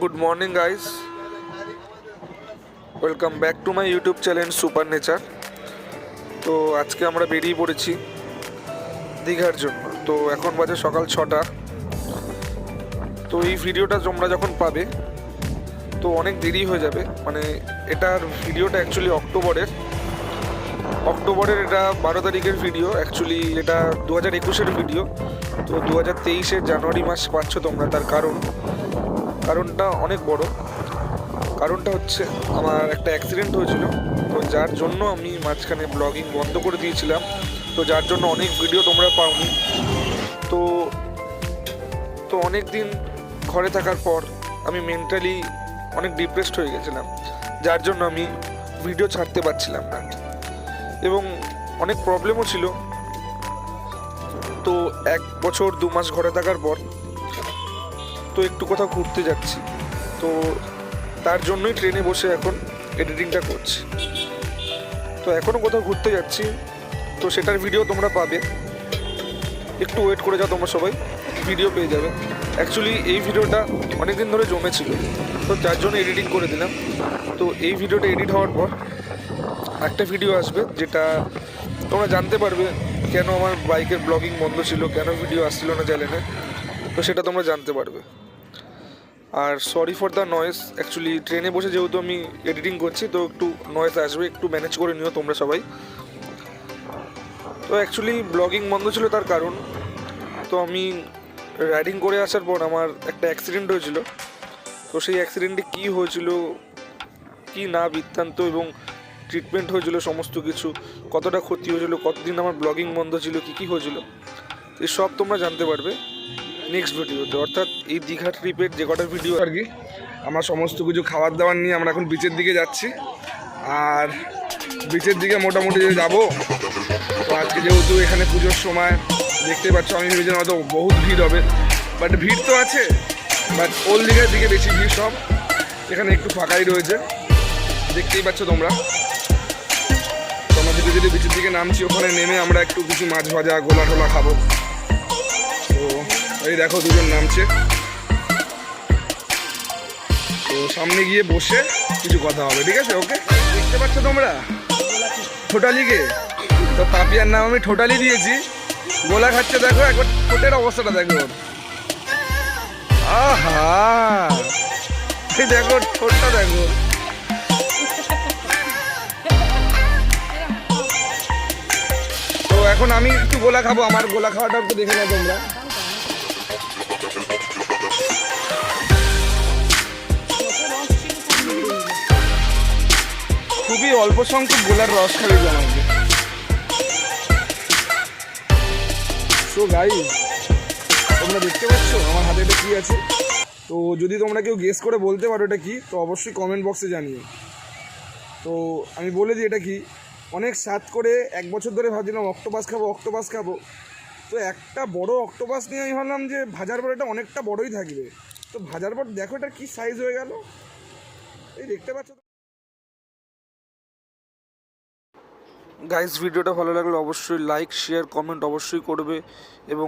Good morning guys welcome back to my YouTube channel super nature তো আজকে আমরা বেরিয়ে পড়েছি দীঘার জন্য। তো এখন বাজে সকাল ছটা। তো এই ভিডিওটা তোমরা যখন পাবে, তো অনেক দেরি হয়ে যাবে। মানে এটার ভিডিওটা অ্যাকচুয়ালি অক্টোবরের। অক্টোবরের এটা বারো তারিখের ভিডিও। অ্যাকচুয়ালি এটা দু হাজার একুশের ভিডিও। তো দু হাজার তেইশের জানুয়ারি মাস পাচ্ছ তোমরা, তার কারণ কারণটা অনেক বড়। কারণটা হচ্ছে আমার একটা অ্যাক্সিডেন্ট হয়েছিল, তো যার জন্য আমি মাঝখানে ব্লগিং বন্ধ করে দিয়েছিলাম। তো যার জন্য অনেক ভিডিও তোমরা পাওনি। তো তো অনেক দিন ঘরে থাকার পর আমি মেন্টালি অনেক ডিপ্রেসড হয়ে গেছিলাম। যার জন্য আমি ভিডিও ছাড়তে পারছিলাম না। এবং অনেক প্রবলেমও ছিল। তো এক বছর দু মাস ঘরে থাকার পর একটু কোথাও ঘুরতে যাচ্ছি। তো তার জন্যই ট্রেনে বসে এখন এডিটিংটা করছি। তো এখনও কোথাও ঘুরতে যাচ্ছি। তো সেটার ভিডিও তোমরা পাবে। একটু ওয়েট করে যাও তোমরা সবাই। ভিডিও পেয়ে যাবে। অ্যাকচুয়ালি এই ভিডিওটা অনেক দিন ধরে জমেছিল। তো যার জন্য এডিটিং করে দিলাম। তো এই ভিডিওটা এডিট হওয়ার পর একটা ভিডিও আসবে যেটা তোমরা জানতে পারবে কেন আমার বাইকের ব্লগিং বন্ধ ছিল, কেন ভিডিও আসছিল না চ্যানেলে তো সেটা তোমরা জানতে পারবে। আর sorry for the noise actually ট্রেনে বসে যেহেতু আমি এডিটিং করছি, তো একটু নয়েস আসবে, একটু ম্যানেজ করে নিও তোমরা সবাই। তো অ্যাকচুয়ালি ব্লগিং বন্ধ ছিল তার কারণ। তো আমি রাইডিং করে আসার পর আমার একটা অ্যাক্সিডেন্ট হয়েছিল। তো সেই অ্যাক্সিডেন্টে কী হয়েছিল, কী না বৃত্তান্ত এবং ট্রিটমেন্ট হয়েছিল, সমস্ত কিছু, কতটা ক্ষতি হয়েছিল, কতদিন আমার ব্লগিং বন্ধ ছিল, কী কী হয়েছিল এই সব তোমরা জানতে পারবে। নেক্সট ভিডিওতে অর্থাৎ এই দীঘা ট্রিপের যে কটা ভিডিও আর কি, আমার সমস্ত কিছু খাবার দাবার নিয়ে আমরা এখন বিচের দিকে যাচ্ছি। আর বিচের দিকে মোটামুটি যাব, তো আজকে যেহেতু এখানে পুজোর সময় দেখতে পাচ্ছ, আমি ভেবেছিলাম হয়তো বহুত ভিড় হবে। বাট ভিড় তো আছে বাট ওল্ড দীঘার দিকে বেশি ভিড় সব। এখানে একটু ফাঁকাই রয়েছে। দেখতেই পাচ্ছ তোমরা। তো আমরা ধীরে ধীরে বিচের দিকে নামছি, ওখানে নেমে আমরা একটু কিছু মাছ ভাজা গোলা টোলা খাব। এই দেখো দুজন নামছে। তো সামনে গিয়ে বসে কিছু কথা হবে, ঠিক আছে? ওকে? দেখতে পাচ্ছ তোমরা? ঠোঁটালিকে। তো পাপিয়ার নাম আমি ঠোঁটালি দিয়েছি। গোলা খাচ্ছে, দেখো, একবার ঠোঁটের অবস্থাটা দেখো। আহা! দেখো, ঠোঁটটা দেখো। তো এখন আমি একটু গোলা খাব, আমার গোলা খাওয়াটা একটু দেখে নাও তোমরা। খুবই অল্প সংখ্যক গোলার রস খাবে আমাকে সো গাই তোমরা দেখতে পাচ্ছ আমার হাতে এটা কী আছে? তো যদি তোমরা কেউ গেস করে বলতে পারো এটা কি, তো অবশ্যই কমেন্ট বক্সে জানিও। তো আমি বলে দিই এটা কি, অনেক স্বাদ করে এক বছর ধরে ভাবছিলাম অক্টোপাস খাব অক্টোপাস খাব। তো একটা বড় অক্টোপাস নিয়ে আমি ভাবলাম যে ভাজার পর এটা অনেকটা বড়ই থাকবে। তো ভাজার পর দেখো এটা কী সাইজ হয়ে গেল। এই দেখতে পাচ্ছ গাইস ভিডিওটা ভালো লাগলে অবশ্যই লাইক শেয়ার কমেন্ট অবশ্যই করবে এবং